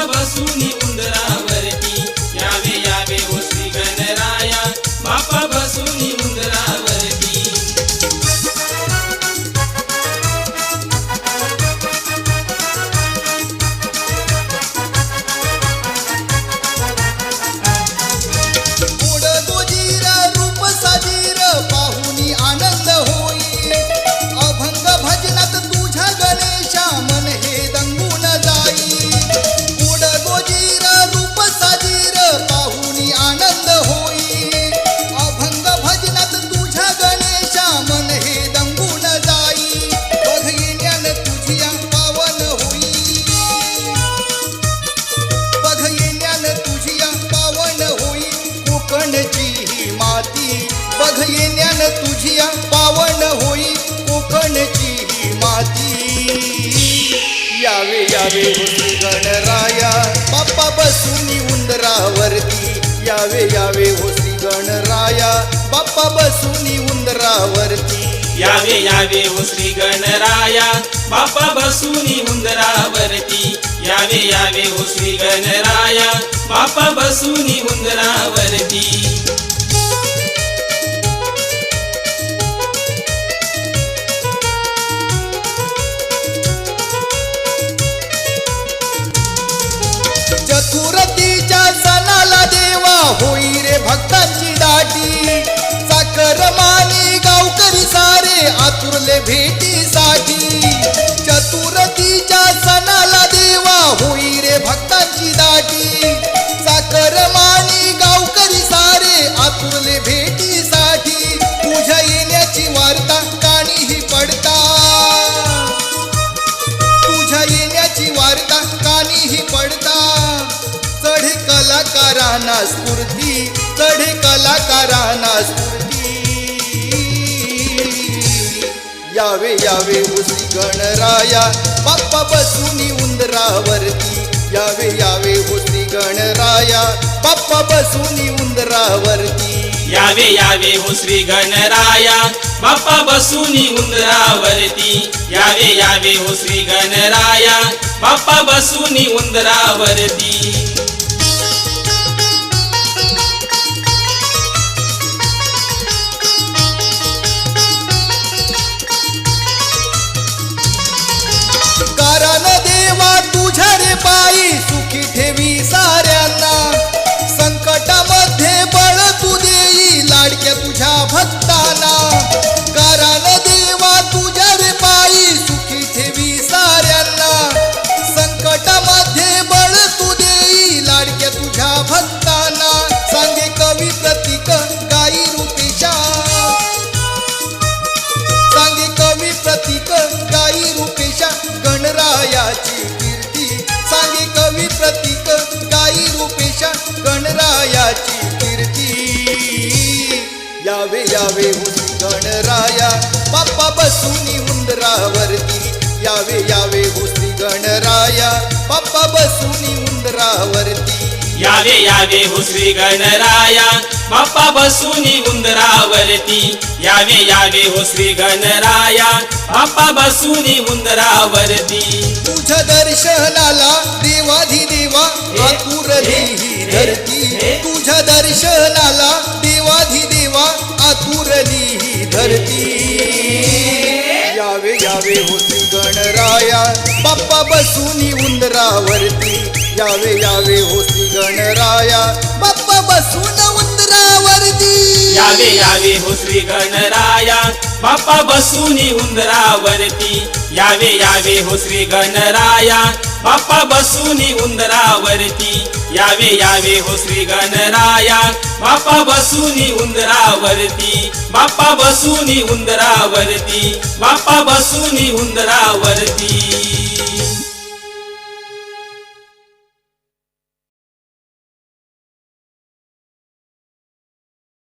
बाप्पा बसूनी उंदरावरती माती बघ येण्यान तुझिया पावन होई कोकणची ही माती. यावे यावे गणराया बाप्पा बसूनी उंदरावरती. यावे यावे हो गणराया बाप्पा बसूनी उंदरावरती. यावे यावे हो गणराया बाप्पा बसूनी उंदरावरती. यावे यावे हो गणराया बाप्पा बसूनी उंदरावरती. आतुरले भेटीसाठी चतुर्थीच्या सणाला देवा होई रे भक्तांची दाटी. साखर माणी गावकरी सारे आतुरले भेटीसाठी तुझ्या येण्याची वार्ता काणीही पडता. तुझ्या येण्याची वार्ता कानीही पडता. चढे कलाकारांना स्फूर्ती चढे कलाकारांना स्फूर्ती. यावे यावे उसी गणराया. बाप्पा बसुनी उंदरावरती यावे यावे होती गणराया. बाप्पा बसुनी उंदरावरती यावे यावे हो श्री गणराया. बाप्पा बसुनी उंदरावरती यावे यावे हो श्री गणराया. बाप्पा बसुनी उंदरावरती गणरायाची कीर्ती. यावे यावे हुसी गणराया बाप्पा बसूनी उंदरावरती यावे यावे हुसी गणराया बाप्पा बसूनी उंदरावरती यावे यावे हो श्री गणराया बाप्पा बसूनी उंदरावरती यावे यावे हो श्री गणराया बाप्पा बसूनी उंदरावरती तुझ्या दर्शनाला देवाधिदेवा आतुरली ही धरती. तुझ्या दर्शनाला देवाधिदेवा आतुरली ही धरती. यावे यावे होती गणराया बाप्पा बसूनी उंदरावरती यावे यावे होती गणराया बाप्पा बसून उंदरावरती यावे यावे हो श्री गणराया बाप्पा बसूनी उंदरावरती यावे यावे हो श्री गणराया बाप्पा बसुनी उंदरावरती. यावे यावे हो श्री गणराया बाप्पा बसुनी उंदरावरती. बाप्पा बसुनी उंदरावरती. बाप्पा बसुनी उंदरावरती.